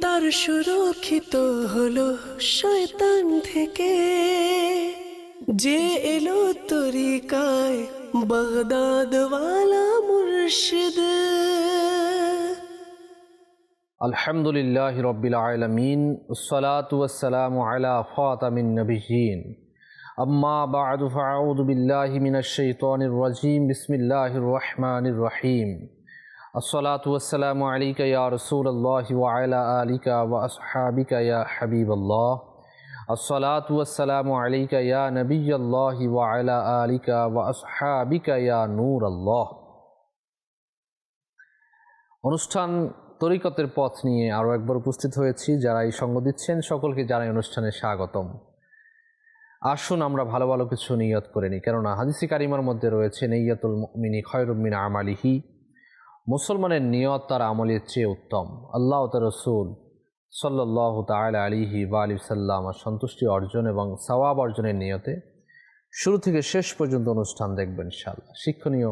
তার সুরক্ষিত হলো শয়তান থেকে। যে এলো তরিকায় বাগদাদওয়ালা মুর্শিদ। আলহামদুলিল্লাহ রবিল আলমিন সালাতাম আলা ফাতামিন নবীন আম্মা বাদু ফাউদ বিল্লাহ মিনাশ শৈতানির রাজিম, বিসমিল্লাহির রহমানির রহিম। আসসালাতাম আলিকা ইয়া রসুল্লাহ ওয়াইলা আলিকা ওয়া আসহাবিকা হাবিব আল্লাহ আসসালাতাম আলিকা ইয়া নবী আল্লাহ ওয়াইলা আলিকা ওয়া আসহাবিকা ইয়া নূর আল্লাহ অনুষ্ঠান তরিকতের পথ নিয়ে আরও একবার উপস্থিত হয়েছি, যারা এই সঙ্গ দিচ্ছেন সকলকে জানাই অনুষ্ঠানে স্বাগতম। আসুন আমরা ভালো ভালো কিছু নিয়ত করে নিই, কেননা হাদিসি কারিমার মধ্যে রয়েছে, নেইয়াতুল মিনি খয়রুমিন আমালিহি। মুসলমানের নিয়ত তার আমলের চেয়ে উত্তম। আল্লাহ তার রসুল সাল্লাহ তাল আলিহি বা আলি সাল্লাম সন্তুষ্টি অর্জন এবং সওয়াব অর্জনের নিয়তে শুরু থেকে শেষ পর্যন্ত অনুষ্ঠান দেখবেন ইনশাল্লাহ শিক্ষণীয়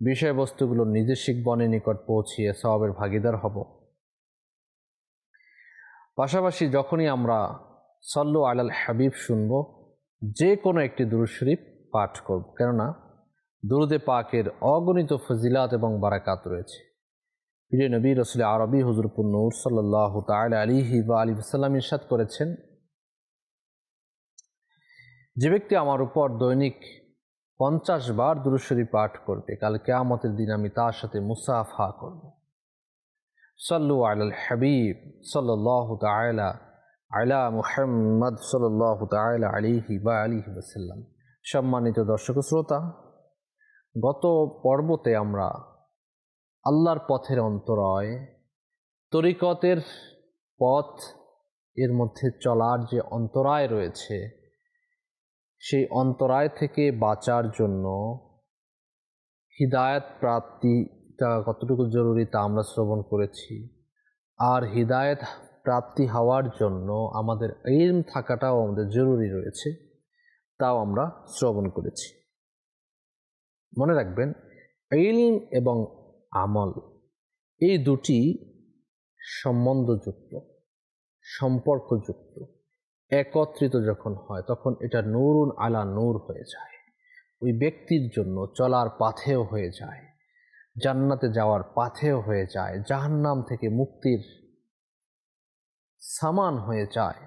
বিষয়বস্তুগুলো নিজের শিখবনের নিকট পৌঁছিয়ে সবাবের ভাগিদার হব। পাশাপাশি যখনই আমরা সল্লু আলাল হাবিব শুনব, যে কোনো একটি দুরুদ শরীফ পাঠ করব। কেননা দুরুদে পাকের অগণিত ফজিলাত এবং বারাকাত রয়েছে। প্রিয় নবী, রসুল আরবি হুজুরপুর নূর সাল্লাহ তাল আলিহি বা আলী সাল্লাম ইরশাদ করেছেন, যে ব্যক্তি আমার উপর দৈনিক পঞ্চাশ বার দুরুশ্বরী পাঠ করবে, কাল কেয়ামতের দিন আমি তার সাথে মুসাফা করব। সাল্লু আলাল হাবিব সাল্লাহ তালা আলা মুহাম্মদ সাল্লাহ তালা আলিহি বা আলিহি ওসাল্লাম সম্মানিত দর্শক শ্রোতা গত পর্বতে আমরা আল্লাহর পথের অন্তরয়, তরিকতের পথ এর মধ্যে চলার যে অন্তরায় রয়েছে, সেই অন্তরায় থেকে বাঁচার জন্য হিদায়ত প্রাপ্তিটা কতটুকু জরুরি তা আমরা শ্রবণ করেছি। আর হিদায়ত প্রাপ্তি হওয়ার জন্য আমাদের ইলম থাকাটাও আমাদের জরুরি রয়েছে, তাও আমরা শ্রবণ করেছি। মনে রাখবেন, ইলম এবং আমল এই দুটি সম্বন্ধযুক্ত, সম্পর্কযুক্ত, একত্রিত যখন হয় তখন এটা নূরুন আলা নূর হয়ে যায়। ওই ব্যক্তির জন্য চলার পাথেও হয়ে যায়, জান্নাতে যাওয়ার পাথেও হয়ে যায়, জাহান্নাম থেকে মুক্তির সামান হয়ে যায়।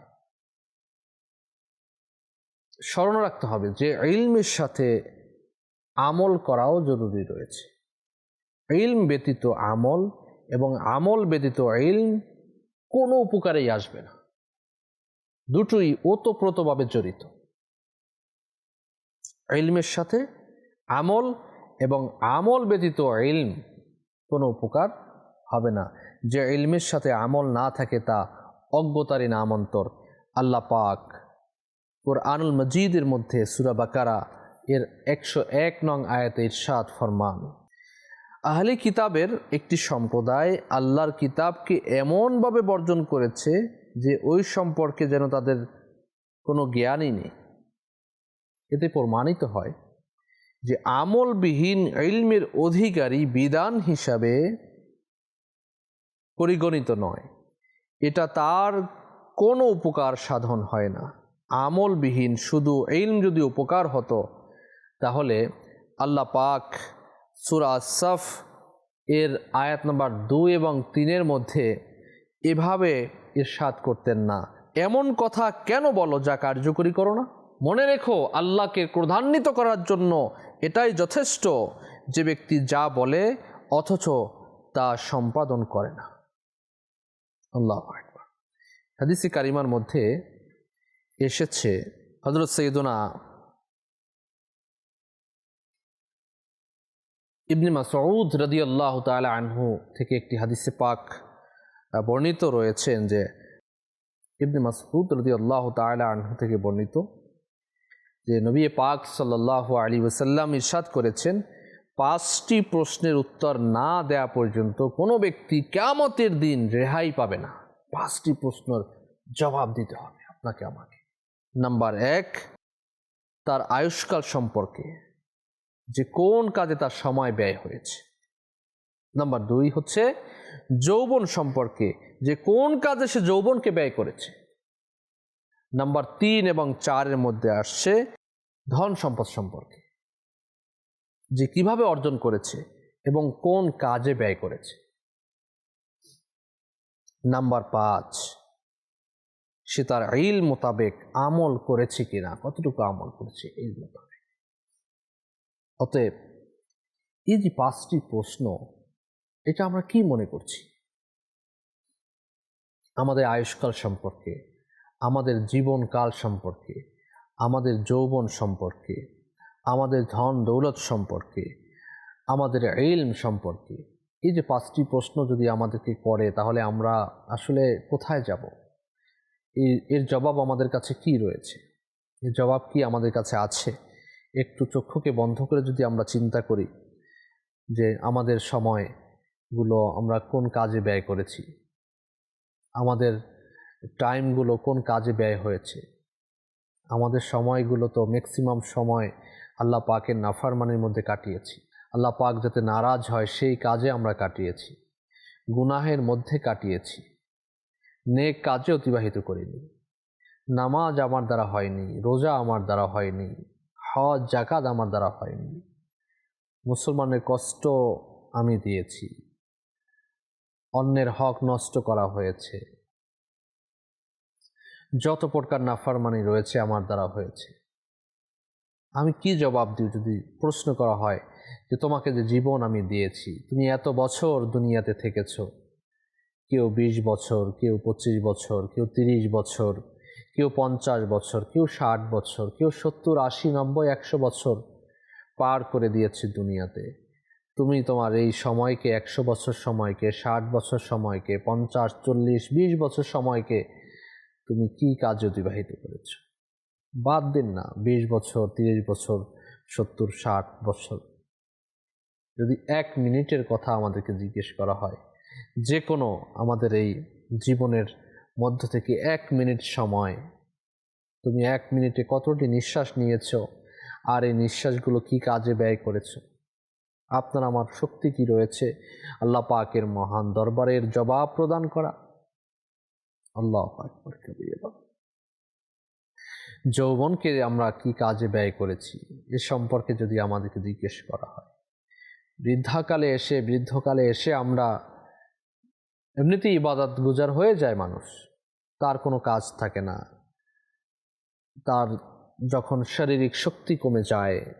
স্মরণ রাখতে হবে যে ইলমের সাথে আমল করাও জরুরি রয়েছে। ইলম ব্যতীত আমল এবং আমল ব্যতীত ইলম কোনো উপকারেই আসবে না। দুটোই ওতপ্রোতভাবে জড়িত। ইলমের সাথে আমল এবং আমল ব্যতীত ইলম কোনো উপকার হবে না। যে ইলমের সাথে আমল না থাকে তা অজ্ঞতারই নামান্তর। আল্লাহ পাক ওর আনুল মজিদের মধ্যে সুরা বাকারা এর একশো এক নং আয়াতে ইরশাদ ফরমান। আহলি কিতাবের একটি সম্প্রদায় আল্লাহর কিতাবকে এমনভাবে বর্জন করেছে যে ওই সম্পর্কে যেন তাদের কোনো জ্ঞানই নেই। এতে প্রমাণিত হয় যে আমলবিহীন ইলমের অধিকারী বিধান হিসাবে পরিগণিত নয়। এটা তার কোনো উপকার সাধন হয় না। আমলবিহীন শুধু ইলম যদি উপকার হতো তাহলে আল্লাহ পাক সুরা সফ এর আয়াত নম্বর দুই এবং তিনের মধ্যে এভাবে ইরশাদ করতেন না। এমন কথা কেন বলো যা কার্যকরী করো না? মনে রেখো, আল্লাহকে ক্রধান্বিত করার জন্য এটাই যথেষ্ট যে ব্যক্তি যা বলে অথচ তা সম্পাদন করে না। আল্লাহ হাদিসি কারিমার মধ্যে এসেছে হজরত সৈদুনা ইবনে মাসউদ আল্লাহ তালা আনহু থেকে একটি হাদিসে পাক বর্ণিত রয়েছেন যে ইবনে মাসউদ আল্লাহ তালা আনহু থেকে বর্ণিত যে নবী পাক সাল্লাহ আলী ওসাল্লাম ইরশাদ করেছেন, পাঁচটি প্রশ্নের উত্তর না দেয়া পর্যন্ত কোনো ব্যক্তি কেমতের দিন রেহাই পাবে না। পাঁচটি প্রশ্নের জবাব দিতে হবে আপনাকে আমাকে। নাম্বার এক, তার আয়ুষ্কাল সম্পর্কে। যে কোন কাজে তার সময় ব্যয় হয়েছে। নাম্বার দুই হচ্ছে যৌবন সম্পর্কে, যে কোন কাজে সে যৌবনকে ব্যয় করেছে। নাম্বার তিন এবং চারের মধ্যে আসছে ধন সম্পদ সম্পর্কে, যে কীভাবে অর্জন করেছে এবং কোন কাজে ব্যয় করেছে। নাম্বার পাঁচ, সে তার ইল মোতাবেক আমল করেছে কিনা, কতটুকু আমল করেছে এই মোতাবেক। অতএব এই যে পাঁচটি প্রশ্ন, এটা আমরা কি মনে করছি? আমাদের আয়ুষ্কাল সম্পর্কে, আমাদের জীবনকাল সম্পর্কে, আমাদের যৌবন সম্পর্কে, আমাদের ধন দৌলত সম্পর্কে, আমাদের এলম সম্পর্কে, এই যে পাঁচটি প্রশ্ন যদি আমাদেরকে করে, তাহলে আমরা আসলে কোথায় যাব? এর জবাব আমাদের কাছে কি রয়েছে? এর জবাব কি আমাদের কাছে আছে? একটু চক্ষুকে বন্ধ করে যদি আমরা চিন্তা করি যে আমাদের সময়গুলো আমরা কোন কাজে ব্যয় করেছি, আমাদের টাইমগুলো কোন কাজে ব্যয় হয়েছে, আমাদের সময়গুলো তো ম্যাক্সিমাম সময় আল্লাহ পাকের নাফারমানির মধ্যে কাটিয়েছি, আল্লাহ পাক যাতে নারাজ হয় সেই কাজে আমরা কাটিয়েছি, গুনাহের মধ্যে কাটিয়েছি, নেক কাজে অতিবাহিত করিনি, নামাজ আমার দ্বারা হয়নি, রোজা আমার দ্বারা হয়নি হজ জাকাত আমার দ্বারা হয়নি। মুসলমানের কষ্ট আমি দিয়েছি। অন্যের হক নষ্ট করা হয়েছে। যত প্রকার নাফারমানি রয়েছে আমার দ্বারা হয়েছে। আমি কি জবাব দিই যদি প্রশ্ন করা হয় যে তোমাকে যে জীবন আমি দিয়েছি, তুমি এত বছর দুনিয়াতে থেকেছ। কেউ বিশ বছর, কেউ পঁচিশ বছর, কেউ তিরিশ বছর কেউ পঞ্চাশ বছর, কেউ ষাট বছর, কেউ সত্তর, আশি, নব্বই, একশো বছর পার করে দিয়েছে দুনিয়াতে। তুমি তোমার এই সময়কে, একশো বছর সময়কে, ষাট বছর সময়কে, পঞ্চাশ, চল্লিশ, বিশ বছর সময়কে তুমি কি কাজ অতিবাহিত করেছ? বাদ দিন না, বিশ বছর, তিরিশ বছর, সত্তর, ষাট বছর। যদি এক মিনিটের কথা আমাদেরকে জিজ্ঞেস করা হয়, যে কোনো আমাদের এই জীবনের মধ্য থেকে এক মিনিট সময়। তুমি এক মিনিটে কতটি নিঃশ্বাস নিয়েছ? আর এই নিঃশ্বাসগুলো কি কাজে ব্যয় করেছ? আপনার আমার শক্তি কি রয়েছে? আল্লাহ পাকের মহান দরবারের জবাব প্রদান করা। আল্লাহ যৌবনকে আমরা কি কাজে ব্যয় করেছি? এ সম্পর্কে যদি আমাদেরকে জিজ্ঞেস করা হয়। বৃদ্ধাকালে এসে, বৃদ্ধকালে এসে আমরা এমনিতেই ইবাদত গুজার হয়ে যায় মানুষ। তার কোনো কাজ থাকে না। তার যখন শারীরিক শক্তি কমে যায়,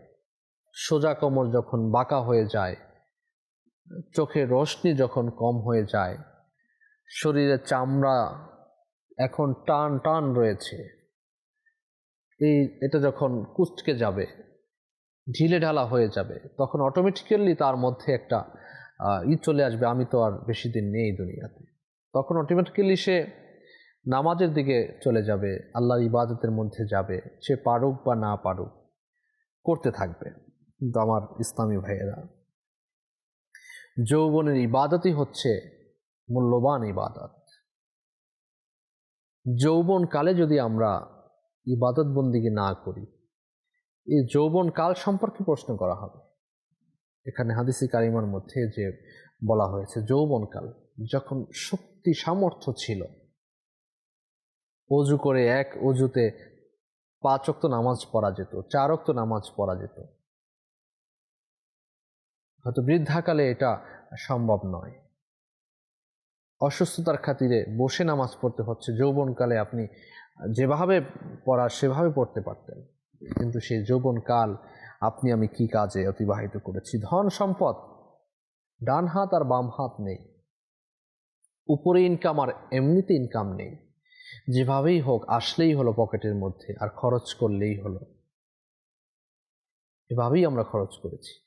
সোজা কোমর যখন বাঁকা হয়ে যায়, চোখের রোশনি যখন কম হয়ে যায়, শরীরের চামড়া এখন টান টান রয়েছে। এই, এটা যখন কুচকে যাবে, ঢিলে ঢালা হয়ে যাবে, তখন অটোমেটিক্যালি তার মধ্যে একটা ই চলে আসবে, আমি তো আর বেশি দিন নেই দুনিয়াতে। তখন অটোমেটিক্যালি সে নামাজের দিকে চলে যাবে, আল্লাহর ইবাদতের মধ্যে যাবে, সে পারুক বা না পারুক, করতে থাকবে। কিন্তু আমার ইসলামী ভাইয়েরা, যৌবনের ইবাদতই হচ্ছে মূল্যবান ইবাদত। যৌবন কালে যদি আমরা ইবাদত বন্দিকে না করি, এই যৌবন কাল সম্পর্কে প্রশ্ন করা হবে। এখানে হাদিসি কারিমার মধ্যে যে বলা হয়েছে, যৌবনকাল যখন শক্তি সামর্থ্য ছিল, অজু করে এক অজুতে পাঁচ অক্ত নামাজ পড়া যেত, চার অক্ত নামাজ পড়া যেত। হয়তো বৃদ্ধাকালে এটা সম্ভব নয়। অসুস্থতার খাতিরে বসে নামাজ পড়তে হচ্ছে, যৌবনকালে আপনি যেভাবে পড়া সেভাবে পড়তে পারতেন। কিন্তু সেই যৌবনকাল আপনি আমি কি কাজে অতিবাহিত করেছি? ধন সম্পদ। ডান হাত আর বাম হাত নেই। উপরে ইনকাম আর এমনিতে ইনকাম নেই। যেভাবেই হোক, আসলেই হলো পকেটের মধ্যে, আর খরচ করলেই হলো। এভাবেই আমরা খরচ করেছি।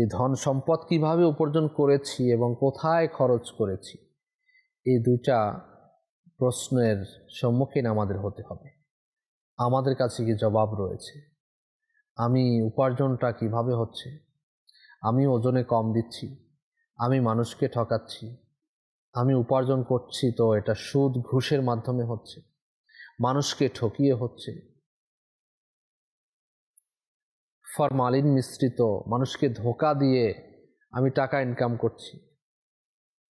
এই ধন সম্পদ কীভাবে উপার্জন করেছি এবং কোথায় খরচ করেছি, এই দুইটা প্রশ্নের সম্মুখীন আমাদের হতে হবে। আমাদের কাছে কি জবাব রয়েছে? আমি উপার্জনটা কীভাবে হচ্ছে? আমি ওজনে কম দিচ্ছি, আমি মানুষকে ঠকাচ্ছি, আমি উপার্জন করছি তো এটা সুদ ঘুষের মাধ্যমে হচ্ছে, মানুষকে ঠকিয়ে হচ্ছে। ফরমালিন মিশ্রিত, মানুষকে ধোকা দিয়ে আমি টাকা ইনকাম করছি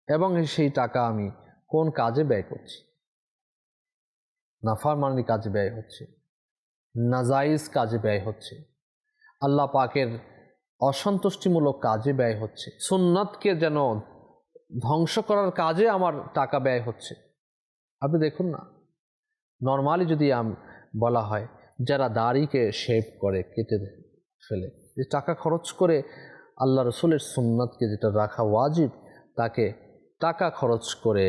এবং সেই টাকা আমি কোন কাজে ব্যয় করছি? নাফারমানি কাজে ব্যয় হচ্ছে, নাজাইজ কাজে ব্যয় হচ্ছে। আল্লাহ পাকের অসন্তুষ্টিমূলক কাজে ব্যয় হচ্ছে। সুন্নাতকে যেন ধ্বংস করার কাজে আমার টাকা ব্যয় হচ্ছে। আপনি দেখুন না, নর্মালি যদি আম বলা হয়, যারা দাড়িকে শেভ করে, কেটে ফেলে, যে টাকা খরচ করে আল্লাহ রসুলের সুন্নাতকে যেটা রাখা ওয়াজিব, তাকে টাকা খরচ করে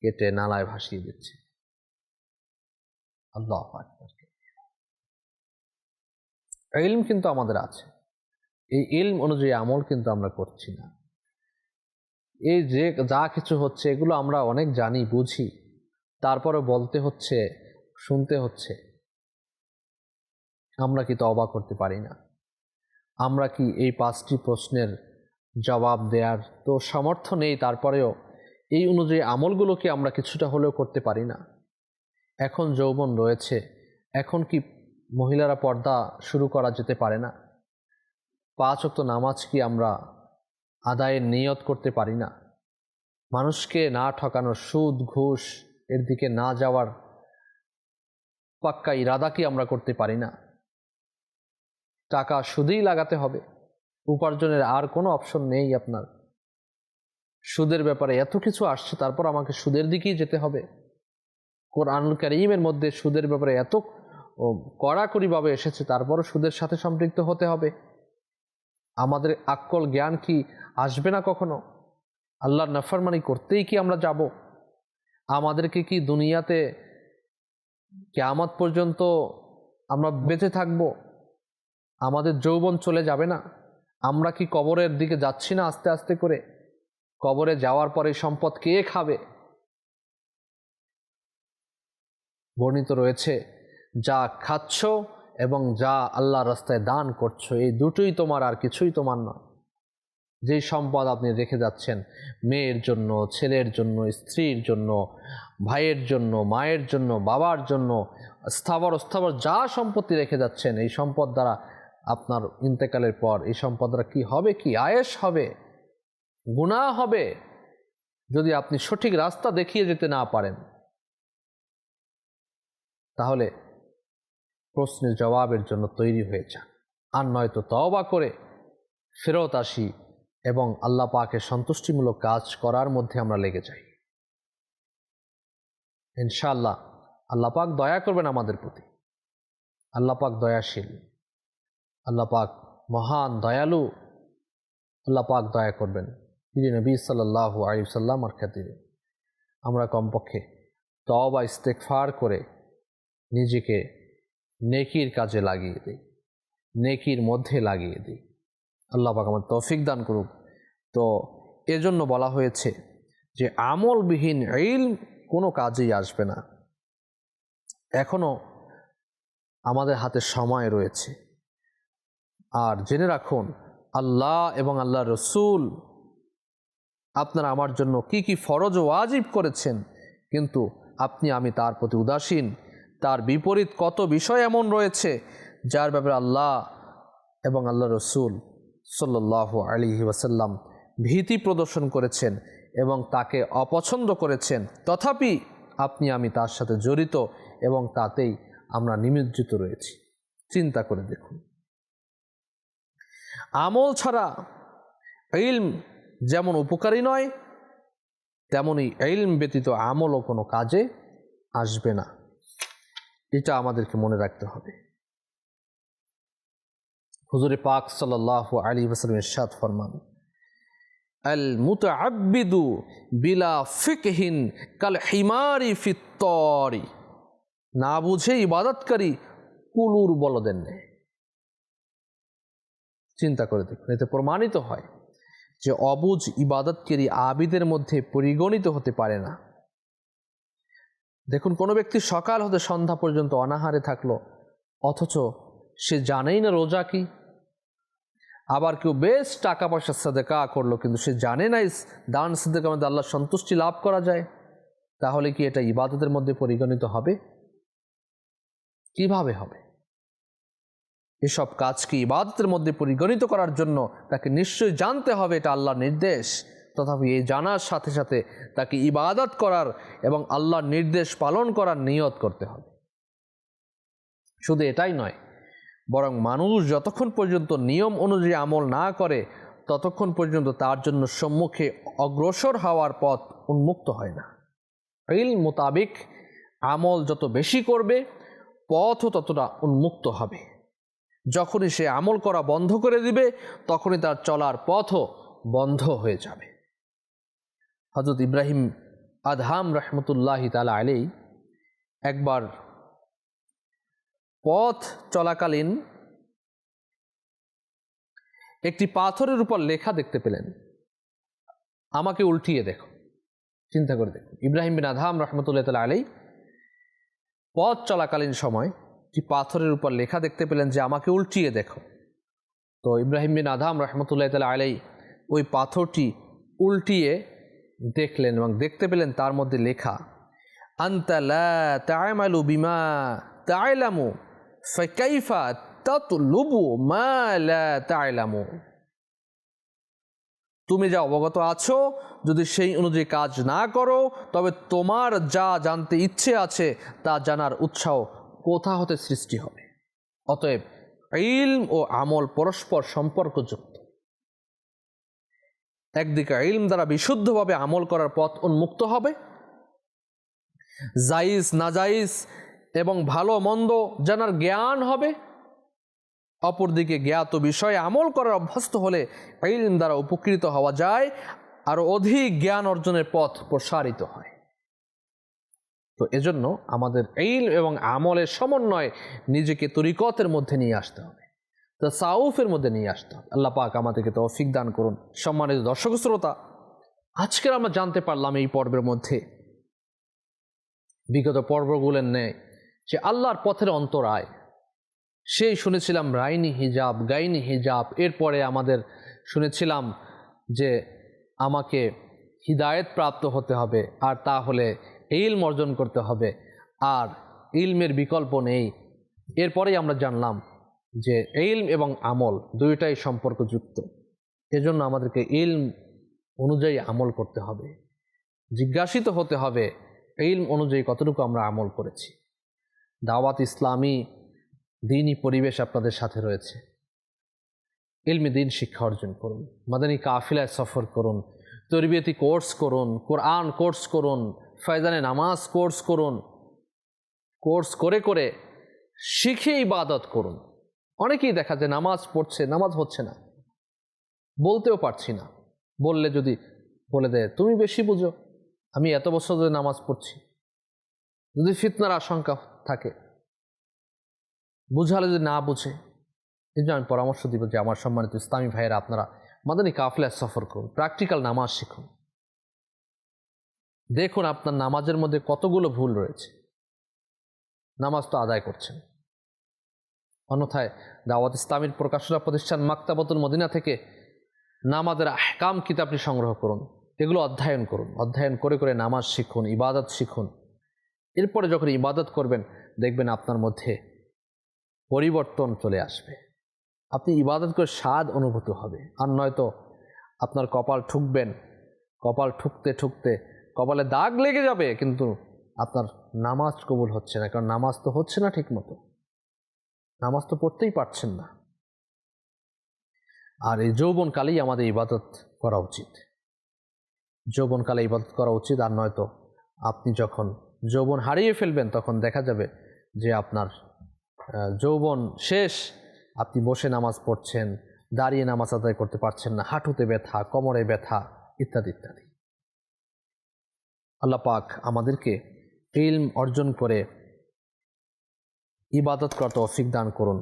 কেটে, নালায় ভাসিয়ে দিচ্ছে। আল্লাহ আকবার ইলম কিন্তু আমাদের আছে। এই ইলম অনুযায়ী আমল কিন্তু আমরা করছি না। এই যে যা কিছু হচ্ছে, এগুলো আমরা অনেক জানি, বুঝি। তারপরে বলতে হচ্ছে, শুনতে হচ্ছে। আমরা কি তবা করতে পারি না? আমরা কি এই পাঁচটি প্রশ্নের জবাব দেওয়ার তো সামর্থ্য নেই, তারপরেও এই অনুযায়ী আমলগুলোকে আমরা কিছুটা হলেও করতে পারি না। এখন যৌবন রয়েছে, এখন কি মহিলারা পর্দা শুরু করা যেতে পারে না। পাঁচ অক্ত নামাজ কি আমরা আদায়ের নিয়ত করতে পারি না? মানুষকে না ঠকানো সুদ, ঘুষ, এর দিকে না যাওয়ার পাক্কা ইরাদা কি আমরা করতে পারি না? টাকা সুদেই লাগাতে হবে। উপার্জনের আর কোনো অপশন নেই আপনার। সুদের ব্যাপারে এত কিছু আসছে, তারপর আমাকে সুদের দিকেই যেতে হবে। কোরআনুল করিমের মধ্যে সুদের ব্যাপারে এত ও, কড়াকড়িভাবে এসেছে তারপরও সুদের সাথে সম্পৃক্ত হতে হবে। আমাদের আকল জ্ঞান কি আসবে না কখনো? আল্লাহর নাফরমানি করতেই কি আমরা যাব? আমাদেরকে কি দুনিয়াতে কেয়ামত পর্যন্ত আমরা বেঁচে থাকব? আমাদের যৌবন চলে যাবে না? আমরা কি কবরের দিকে যাচ্ছি না আস্তে আস্তে করে? কবরে যাওয়ার পরে সম্পদ কে খাবে? বর্ণিত রয়েছে যা খাচ্ছ এবং যা আল্লাহ রাস্তায় দান করছ, এই দুটোই তোমার আর কিছুই তোমার নয়। যেই সম্পদ আপনি রেখে যাচ্ছেন, মেয়ের জন্য, ছেলের জন্য, স্ত্রীর জন্য, ভাইয়ের জন্য, মায়ের জন্য, বাবার জন্য, স্থাবর স্থাবর যা সম্পত্তি রেখে যাচ্ছেন, এই সম্পদ দ্বারা আপনার ইন্তেকালের পর, এই সম্পদ দ্বারা কী হবে কি? আয়েস হবে? গুণা হবে? যদি আপনি সঠিক রাস্তা দেখিয়ে যেতে না পারেন, তাহলে প্রশ্নের জবাবের জন্য তৈরি হয়ে যান আর নয়তো তওবা করে ফেরত আসি এবং আল্লাহ পাকে সন্তুষ্টিমূলক কাজ করার মধ্যে আমরা লেগে যাই। ইনশাআল্লাহ আল্লাহ পাক দয়া করবেন আমাদের প্রতি। আল্লাহ পাক দয়াশীল। আল্লাহ পাক মহান দয়ালু। আল্লাহ পাক দয়া করবেন। তিনি নবী সাল্লাহ আলিসাল্লাম আর খ্যাতিরে আমরা কমপক্ষে তওবা ইস্তেকফার করে নিজেকে নেকির কাজে লাগিয়ে দিই, নেকির মধ্যে লাগিয়ে দিই। আল্লাহ পাক আমার তৌফিক দান করুক। তো এজন্য বলা হয়েছে যে আমলবিহীন ইল কোনো কাজেই আসবে না। এখনও আমাদের হাতে সময় রয়েছে। আর জেনে রাখুন, আল্লাহ এবং আল্লাহ রসুল আপনারা আমার জন্য কি কি ফরজ ও ওয়াজিব করেছেন, কিন্তু আপনি আমি তার প্রতি উদাসীন। তার বিপরীত কত বিষয় এমন রয়েছে যার ব্যাপারে আল্লাহ এবং আল্লাহ রসুল সাল্লাহ আলী ওয়াসাল্লাম ভীতি প্রদর্শন করেছেন এবং তাকে অপছন্দ করেছেন। তথাপি আপনি, আমি তার সাথে জড়িত এবং তাতেই আমরা নিমজ্জিত রয়েছি। চিন্তা করে দেখুন। আমল ছাড়া ইলম যেমন উপকারী নয় তেমনই ইলম ব্যতীত আমলও কোনো কাজে আসবে না। এটা আমাদেরকে মনে রাখতে হবে। হুজুরে পাক সাল্লাহ আলী ওসালাম ইরশাদ ফরমান। আল বিলা না বুঝে ইবাদতকারী কুলুর বলদেন নেই। চিন্তা করে দেখুন, এতে প্রমাণিত হয় যে অবুজ ইবাদতকারী আবিদের মধ্যে পরিগণিত হতে পারে না। দেখুন, কোনো ব্যক্তি সকাল হতে সন্ধ্যা পর্যন্ত অনাহারে থাকল, অথচ সে জানেই না রোজা কি। আবার কেউ বেশ টাকা পয়সা সাদেকা করল, কিন্তু সে জানে না দান সাদেকা মধ্যে আল্লাহ সন্তুষ্টি লাভ করা যায়। তাহলে কি এটা ইবাদতের মধ্যে পরিগণিত হবে? কীভাবে হবে? এসব কাজকে ইবাদতের মধ্যে পরিগণিত করার জন্য তাকে নিশ্চয়ই জানতে হবে, এটা আল্লাহর নির্দেশ। তথাপি এই জানার সাথে সাথে তাকে ইবাদত করার এবং আল্লাহর নির্দেশ পালন করার নিয়ত করতে হবে। শুধু এটাই নয়, বরং মানুষ যতক্ষণ পর্যন্ত নিয়ম অনুযায়ী আমল না করে, ততক্ষণ পর্যন্ত তার জন্য সম্মুখে অগ্রসর হওয়ার পথ উন্মুক্ত হয় না। ইল মোতাবিক আমল যত বেশি করবে, পথও ততটা উন্মুক্ত হবে। যখনই সে আমল করা বন্ধ করে দিবে, তখনই তার চলার পথও বন্ধ হয়ে যাবে। হজরত ইব্রাহিম আদহাম রহমতুল্লাহ তালা আলেই একবার পথ চলাকালীন একটি পাথরের উপর লেখা দেখতে পেলেন। আমাকে উল্টিয়ে দেখো, চিন্তা করে দেখো। ইব্রাহিম বিন আদহাম রহমতুল্লাহ তালা আলী পথ চলাকালীন সময় একটি পাথরের উপর লেখা দেখতে পেলেন যে আমাকে উল্টিয়ে দেখো। তো ইব্রাহিম বিন আদহাম রহমতুল্লাহ তালা আলাই ওই পাথরটি উল্টিয়ে দেখলেন এবং দেখতে পেলেন তার মধ্যে লেখা আন্তালা বিমা তাইলামু ফাইফা তাতলুবু মা লা তুমি যা অবগত আছো, যদি সেই অনুযায়ী কাজ না করো, তবে তোমার যা জানতে ইচ্ছে আছে, তা জানার উৎসাহ কোথা হতে সৃষ্টি হবে? অতএব ইলম ও আমল পরস্পর সম্পর্কযুক্ত। একদিকে ইলম দ্বারা বিশুদ্ধভাবে আমল করার পথ উন্মুক্ত হবে। জাইজ, নাজাইজ এবং ভালো মন্দ জানার জ্ঞান হবে। অপরদিকে জ্ঞাত বিষয়ে আমল করার অভ্যস্ত হলে ইলম দ্বারা উপকৃত হওয়া যায় আরও অধিক জ্ঞান অর্জনের পথ প্রসারিত হয়। তো এজন্য আমাদের ইল এবং আমলের সমন্বয় নিজেকে তরিকতের মধ্যে নিয়ে আসতে হবে। তো সাউফের মধ্যে নিয়ে আসতে হবে। আল্লাহ পাক আমাদেরকে তৌফিক দান করুন। সম্মানিত দর্শক শ্রোতা, আজকের আমরা জানতে পারলাম এই পর্বের মধ্যে বিগত পর্বগুলোর নেয় যে আল্লাহর পথের অন্তরায় সেই শুনেছিলাম, রাইনি হিজাব, গাইনি হিজাব। এরপরে আমাদের শুনেছিলাম যে আমাকে হিদায়ত প্রাপ্ত হতে হবে আর তা হলে ইলম অর্জন করতে হবে। আর ইলমের বিকল্প নেই। এরপরেই আমরা জানলাম যে ইলম এবং আমল দুইটাই সম্পর্কযুক্ত। এজন্য আমাদেরকে ইলম অনুযায়ী আমল করতে হবে। জিজ্ঞাসিত হতে হবে, ইলম অনুযায়ী কতটুকু আমরা আমল করেছি? দাওয়াত ইসলামী, দিনই পরিবেশ আপনাদের সাথে রয়েছে। ইলমি দিন শিক্ষা অর্জন করুন, মাদানী কাফিলায় সফর করুন, তরবিয়তি কোর্স করুন, কোরআন কোর্স করুন, ফয়জানে নামাজ কোর্স করুন, কোর্স করে করে শিখে ইবাদত করুন। অনেকেই দেখা যায় নামাজ পড়ছে, নামাজ হচ্ছে না। বলতেও পারছি না। বললে যদি বলে দেয়, তুমি বেশি বুঝো, আমি এত বছর ধরে নামাজ পড়ছি। যদি ফিতনার আশঙ্কা থাকে, বুঝালে যদি না বুঝে, এই জন্য আমি পরামর্শ দিব যে, আমার সম্মানিত ইসলামী ভাইয়েরা, আপনারা মাদানী কাফলায় সফর করুন, প্র্যাকটিক্যাল নামাজ শিখুন। দেখুন আপনার নামাজের মধ্যে কতগুলো ভুল রয়েছে। নামাজ তো আদায় করছেন। অন্যথায় দাওয়াত ইসলামীর প্রকাশনা প্রতিষ্ঠান মাক্তাবতুল মদিনা থেকে নামাজের আহকাম কিতাবটি সংগ্রহ করুন, এগুলো অধ্যয়ন করুন, অধ্যয়ন করে করে নামাজ শিখুন, ইবাদত শিখুন। এরপরে যখন ইবাদত করবেন, দেখবেন আপনার মধ্যে পরিবর্তন চলে আসবে। আপনি ইবাদত করে স্বাদ অনুভূত হবে। আর নয়তো আপনার কপাল ঠুকবেন, কপাল ঠুকতে ঠুকতে কপালে দাগ লেগে যাবে, কিন্তু আপনার নামাজ কবুল হচ্ছে না, কারণ নামাজ তো হচ্ছে না ঠিক মতো নামাজ তো পড়তেই পারছেন না। আর এই যৌবনকালেই আমাদের ইবাদত করা উচিত। যৌবনকালে ইবাদত করা উচিত, আর নয়তো আপনি যখন যৌবন হারিয়ে ফেলবেন, তখন দেখা যাবে যে আপনার যৌবন শেষ। আপনি বসে নামাজ পড়ছেন, দাঁড়িয়ে নামাজ আদায় করতে পারছেন না, হাঁটুতে ব্যথা, কোমরে ব্যথা ইত্যাদি ইত্যাদি। আল্লাহ পাক আমাদেরকে ইলম অর্জন করে ইবাদত করা তৌফিক দান করুন।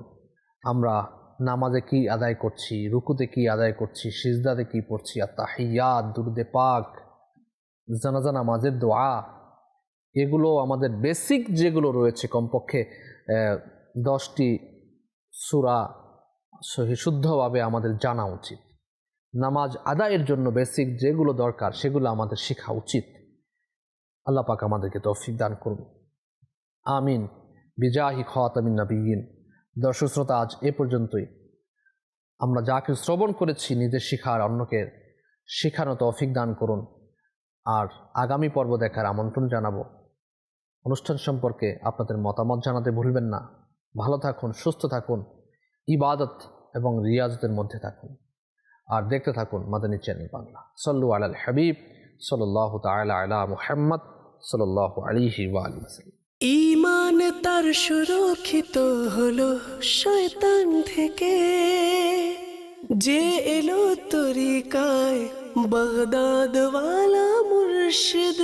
আমরা নামাজে কি আদায় করছি, রুকুতে কি আদায় করছি, সিজদাতে কি পড়ছি আর তাহিয়াত দুরুদে পাক, জানাজা, নামাজের দোয়া, এগুলো আমাদের বেসিক যেগুলো রয়েছে কমপক্ষে দশটি সুরা সহি শুদ্ধভাবে আমাদের জানা উচিত। নামাজ আদায়ের জন্য বেসিক যেগুলো দরকার, সেগুলো আমাদের শেখা উচিত। আল্লাহ পাক আমাদেরকে তৌফিক দান করুন। আমিন। বিজাহি খাতামিন নবীন। দর্শক শ্রোতা, আজ এ পর্যন্তই। আমরা যা কিছু শ্রবণ করেছি নিজের শিখার অন্যকে শেখানো তৌফিক দান করুন। আর আগামী পর্ব দেখার আমন্ত্রণ জানাব। অনুষ্ঠান সম্পর্কে আপনাদের মতামত জানাতে ভুলবেন না। ভালো থাকুন, সুস্থ থাকুন, ইবাদত এবং রিয়াজতের মধ্যে থাকুন। আর দেখতে থাকুন মাদানী চ্যানেল বাংলা। সল্লু আলাল হাবিব সাল্লাহ তালা আলা মুহাম্মদ সাল্লাহ আলিহি ওয়া আলী ওয়াসাল্লাম। ইমান তার সুরক্ষিত হলো শয়তান থেকে। যে এলো তরিকায় বাগদাদওয়ালা মুর্শিদ।